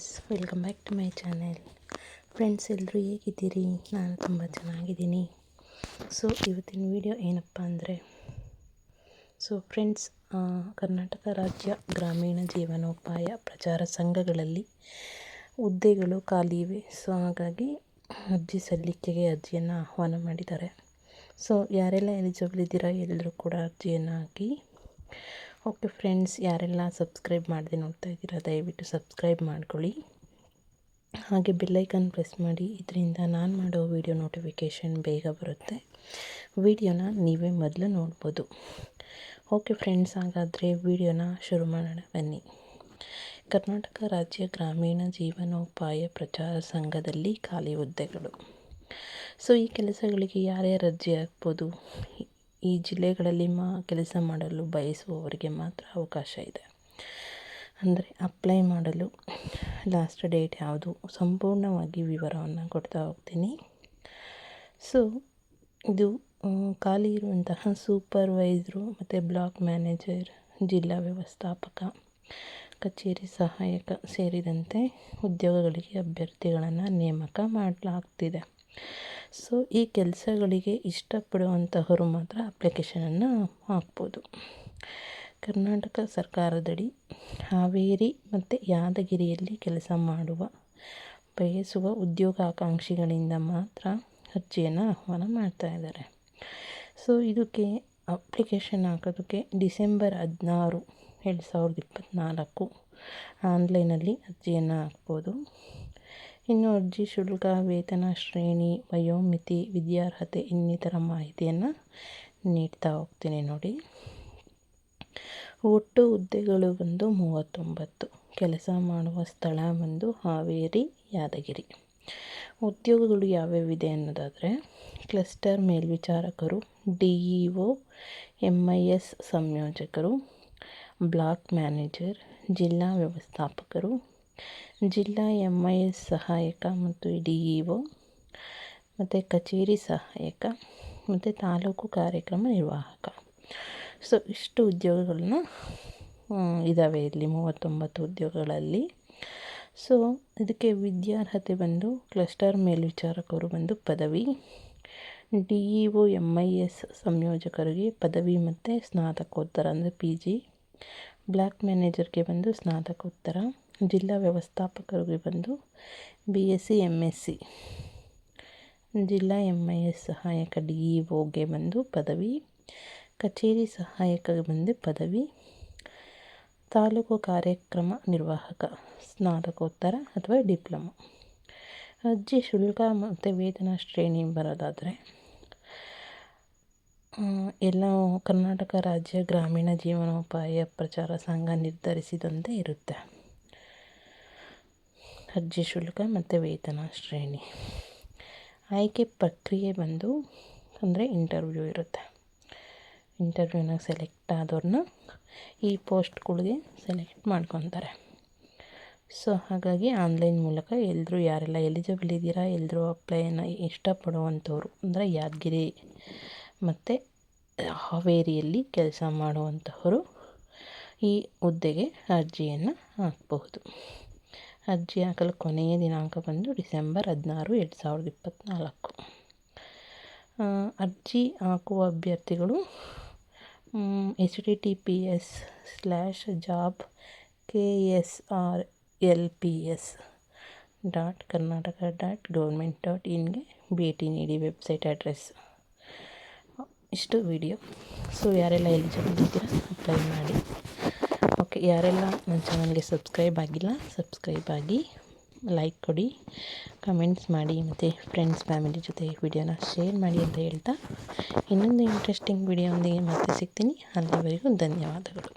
Friends welcome back to my channel friends ಎಲ್ಲರೂ ಹೇಗಿದ್ದೀರಿ? ನಾನು ತುಂಬ ಚೆನ್ನಾಗಿದ್ದೀನಿ. ಸೊ ಇವತ್ತಿನ ವಿಡಿಯೋ ಏನಪ್ಪ ಅಂದರೆ ಸೊ ಫ್ರೆಂಡ್ಸ್ ಕರ್ನಾಟಕ ರಾಜ್ಯ ಗ್ರಾಮೀಣ ಜೀವನೋಪಾಯ ಪ್ರಚಾರ ಸಂಘಗಳಲ್ಲಿ ಹುದ್ದೆಗಳು ಖಾಲಿ ಇವೆ. ಸೊ ಹಾಗಾಗಿ ಅರ್ಜಿ ಸಲ್ಲಿಕೆಗೆ ಅರ್ಜಿಯನ್ನು ಆಹ್ವಾನ ಮಾಡಿದ್ದಾರೆ. ಸೊ ಯಾರೆಲ್ಲ ಎಲಿಜಿಬಲ್ ಇದ್ದೀರಾ ಎಲ್ಲರೂ ಕೂಡ ಅರ್ಜಿಯನ್ನು ಹಾಕಿ ಓಕೆ ಫ್ರೆಂಡ್ಸ್, ಯಾರೆಲ್ಲ ಸಬ್ಸ್ಕ್ರೈಬ್ ಮಾಡದೆ ನೋಡ್ತಾ ಇದ್ದೀರಾ, ದಯವಿಟ್ಟು ಸಬ್ಸ್ಕ್ರೈಬ್ ಮಾಡ್ಕೊಳ್ಳಿ. ಹಾಗೆ ಬೆಲ್ಲೈಕನ್ ಪ್ರೆಸ್ ಮಾಡಿ, ಇದರಿಂದ ನಾನು ಮಾಡೋ ವಿಡಿಯೋ ನೋಟಿಫಿಕೇಷನ್ ಬೇಗ ಬರುತ್ತೆ. ವಿಡಿಯೋನ ನೀವೇ ಮೊದಲು ನೋಡ್ಬೋದು. ಓಕೆ ಫ್ರೆಂಡ್ಸ್, ಹಾಗಾದರೆ ವಿಡಿಯೋನ ಶುರು ಮಾಡೋಣ, ಬನ್ನಿ. ಕರ್ನಾಟಕ ರಾಜ್ಯ ಗ್ರಾಮೀಣ ಜೀವನೋಪಾಯ ಪ್ರಚಾರ ಸಂಘದಲ್ಲಿ ಖಾಲಿ ಹುದ್ದೆಗಳು. ಸೊ, ಈ ಕೆಲಸಗಳಿಗೆ ಯಾರ್ಯಾರು ಅರ್ಜಿ ಹಾಕ್ಬೋದು? ಈ ಜಿಲ್ಲೆಗಳಲ್ಲಿ ಮಾ ಕೆಲಸ ಮಾಡಲು ಬಯಸುವವರಿಗೆ ಮಾತ್ರ ಅವಕಾಶ ಇದೆ. ಅಂದರೆ ಅಪ್ಲೈ ಮಾಡಲು ಲಾಸ್ಟ್ ಡೇಟ್ ಯಾವುದು ಸಂಪೂರ್ಣವಾಗಿ ವಿವರವನ್ನು ಕೊಡ್ತಾ ಹೋಗ್ತೀನಿ. ಸೊ ಇದು ಖಾಲಿ ಇರುವಂತಹ ಸೂಪರ್ವೈಸರು ಮತ್ತು ಬ್ಲಾಕ್ ಮ್ಯಾನೇಜರ್ ಜಿಲ್ಲಾ ವ್ಯವಸ್ಥಾಪಕ, ಕಚೇರಿ ಸಹಾಯಕ ಸೇರಿದಂತೆ ಉದ್ಯೋಗಗಳಿಗೆ ಅಭ್ಯರ್ಥಿಗಳನ್ನು ನೇಮಕ ಮಾಡಲಾಗ್ತಿದೆ. ಸೊ ಈ ಕೆಲಸಗಳಿಗೆ ಇಷ್ಟಪಡುವಂತಹವರು ಮಾತ್ರ ಅಪ್ಲಿಕೇಶನನ್ನು ಹಾಕ್ಬೋದು. ಕರ್ನಾಟಕ ಸರ್ಕಾರದಡಿ ಹಾವೇರಿ ಮತ್ತು ಯಾದಗಿರಿಯಲ್ಲಿ ಕೆಲಸ ಮಾಡುವ, ಬಯಸುವ ಉದ್ಯೋಗಾಕಾಂಕ್ಷಿಗಳಿಂದ ಮಾತ್ರ ಅರ್ಜಿಯನ್ನು ಆಹ್ವಾನ ಮಾಡ್ತಾ ಇದ್ದಾರೆ. ಸೊ ಇದಕ್ಕೆ ಅಪ್ಲಿಕೇಶನ್ ಹಾಕೋದಕ್ಕೆ ಡಿಸೆಂಬರ್ ಹದಿನಾರು ಎರಡು ಸಾವಿರದ ಇಪ್ಪತ್ತ್ನಾಲ್ಕು ಆನ್ಲೈನಲ್ಲಿ ಅರ್ಜಿಯನ್ನು ಹಾಕ್ಬೋದು. ಇನ್ನು ಅರ್ಜಿ, ಶುಲ್ಕ, ವೇತನ, ಶ್ರೇಣಿ, ವಯೋಮಿತಿ, ವಿದ್ಯಾರ್ಹತೆ ಇನ್ನಿತರ ಮಾಹಿತಿಯನ್ನು ನೀಡ್ತಾ ಹೋಗ್ತೀನಿ ನೋಡಿ. ಒಟ್ಟು ಹುದ್ದೆಗಳು ಬಂದು ಮೂವತ್ತೊಂಬತ್ತು. ಕೆಲಸ ಮಾಡುವ ಸ್ಥಳ ಬಂದು ಹಾವೇರಿ, ಯಾದಗಿರಿ. ಉದ್ಯೋಗಗಳು ಯಾವ್ಯಾವಿದೆ ಅನ್ನೋದಾದರೆ, cluster ಮೇಲ್ವಿಚಾರಕರು, D E O M I S ಸಂಯೋಜಕರು, block manager, ಜಿಲ್ಲಾ ವ್ಯವಸ್ಥಾಪಕರು ಜಿಲ್ಲಾ ಎಂ ಐ ಎಸ್ ಸಹಾಯಕ ಮತ್ತು ಡಿ ಇ ಒ ಮತ್ತು ಕಚೇರಿ ಸಹಾಯಕ, ಮತ್ತು ತಾಲೂಕು ಕಾರ್ಯಕ್ರಮ ನಿರ್ವಾಹಕ. ಸೊ ಇಷ್ಟು ಉದ್ಯೋಗಗಳನ್ನ ಇದ್ದಾವೆ ಇಲ್ಲಿ ಮೂವತ್ತೊಂಬತ್ತು ಉದ್ಯೋಗಗಳಲ್ಲಿ. ಸೊ ಇದಕ್ಕೆ ವಿದ್ಯಾರ್ಹತೆ ಬಂದು ಕ್ಲಸ್ಟರ್ ಮೇಲ್ವಿಚಾರಕರು ಬಂದು ಪದವಿ D E O M I S ಸಂಯೋಜಕರಿಗೆ ಪದವಿ ಮತ್ತು ಸ್ನಾತಕೋತ್ತರ ಅಂದರೆ ಪಿ ಜಿ ಬ್ಲಾಕ್ ಮ್ಯಾನೇಜರ್ಗೆ ಬಂದು ಸ್ನಾತಕೋತ್ತರ. ಜಿಲ್ಲಾ ವ್ಯವಸ್ಥಾಪಕರಿಗೆ ಬಂದು B S C M S C ಜಿಲ್ಲಾ ಎಂ ಐ ಎಸ್ ಸಹಾಯಕ ಡಿ ಇ ಒಗೆ ಬಂದು ಪದವಿ, ಕಚೇರಿ ಸಹಾಯಕಗೆ ಬಂದು ಪದವಿ, ತಾಲೂಕು ಕಾರ್ಯಕ್ರಮ ನಿರ್ವಾಹಕ ಸ್ನಾತಕೋತ್ತರ ಅಥವಾ ಡಿಪ್ಲೊಮೊ. ಅರ್ಜಿ, ಶುಲ್ಕ ಮತ್ತು ವೇತನ ಶ್ರೇಣಿ ಬರೋದಾದರೆ ಎಲ್ಲ ಕರ್ನಾಟಕ ರಾಜ್ಯ ಗ್ರಾಮೀಣ ಜೀವನೋಪಾಯ ಪ್ರಚಾರ ಸಂಘ ನಿರ್ಧರಿಸಿದಂತೆ ಇರುತ್ತೆ. ಅರ್ಜಿ ಶುಲ್ಕ ಮತ್ತು ವೇತನ ಶ್ರೇಣಿ. ಆಯ್ಕೆ ಪ್ರಕ್ರಿಯೆ ಬಂದು ಅಂದರೆ ಇಂಟರ್ವ್ಯೂ ಇರುತ್ತೆ. ಇಂಟರ್ವ್ಯೂನ ಸೆಲೆಕ್ಟ್ ಆದವ್ರನ್ನ ಈ ಪೋಸ್ಟ್ಗಳಿಗೆ ಸೆಲೆಕ್ಟ್ ಮಾಡ್ಕೊತಾರೆ. ಸೊ ಹಾಗಾಗಿ ಆನ್ಲೈನ್ ಮೂಲಕ ಎಲ್ಲರೂ ಯಾರೆಲ್ಲ ಎಲಿಜಿಬಲ್ ಇದ್ದೀರಾ ಎಲ್ಲರೂ ಅಪ್ಲೈನ ಇಷ್ಟಪಡುವಂಥವ್ರು ಅಂದರೆ ಯಾದಗಿರಿ ಮತ್ತು ಹಾವೇರಿಯಲ್ಲಿ ಕೆಲಸ ಮಾಡುವಂಥವರು ಈ ಹುದ್ದೆಗೆ ಅರ್ಜಿಯನ್ನು ಹಾಕಬಹುದು. ಅರ್ಜಿ ಹಾಕಲು ಕೊನೆಯ ದಿನಾಂಕ ಬಂದು ಡಿಸೆಂಬರ್ ಹದಿನಾರು, ಎರಡು ಸಾವಿರದ ಇಪ್ಪತ್ತ್ನಾಲ್ಕು ಅರ್ಜಿ ಹಾಕುವ ಅಭ್ಯರ್ಥಿಗಳು H D T P S slash job K S R L P S dot Karnataka dot government dot ಇನ್ಗೆ ಭೇಟಿ ನೀಡಿ ವೆಬ್ಸೈಟ್ ಅಡ್ರೆಸ್ ಇಷ್ಟು ವಿಡಿಯೋ ಸೊ ಯಾರೆಲ್ಲ ಎಲಿಜಿಬಲ್ ಇದ್ದೀರಾ ಅಪ್ಲೈ ಮಾಡಿ. ಯಾರೆಲ್ಲ ನನ್ನ ಚಾನಲ್ಗೆ ಸಬ್ಸ್ಕ್ರೈಬ್ ಆಗಿಲ್ಲ, ಸಬ್ಸ್ಕ್ರೈಬ್ ಆಗಿ ಲೈಕ್ ಕೊಡಿ ಕಮೆಂಟ್ಸ್ ಮಾಡಿ, ಮತ್ತು ಫ್ರೆಂಡ್ಸ್ ಫ್ಯಾಮಿಲಿ ಜೊತೆ ವಿಡಿಯೋನ ಶೇರ್ ಮಾಡಿ ಅಂತ ಹೇಳ್ತಾ ಇನ್ನೊಂದು ಇಂಟ್ರೆಸ್ಟಿಂಗ್ ವಿಡಿಯೋ ಒಂದಿಗೆ ಮತ್ತೆ ಸಿಗ್ತೀನಿ. ಅಲ್ಲಿವರೆಗೂ ಧನ್ಯವಾದಗಳು.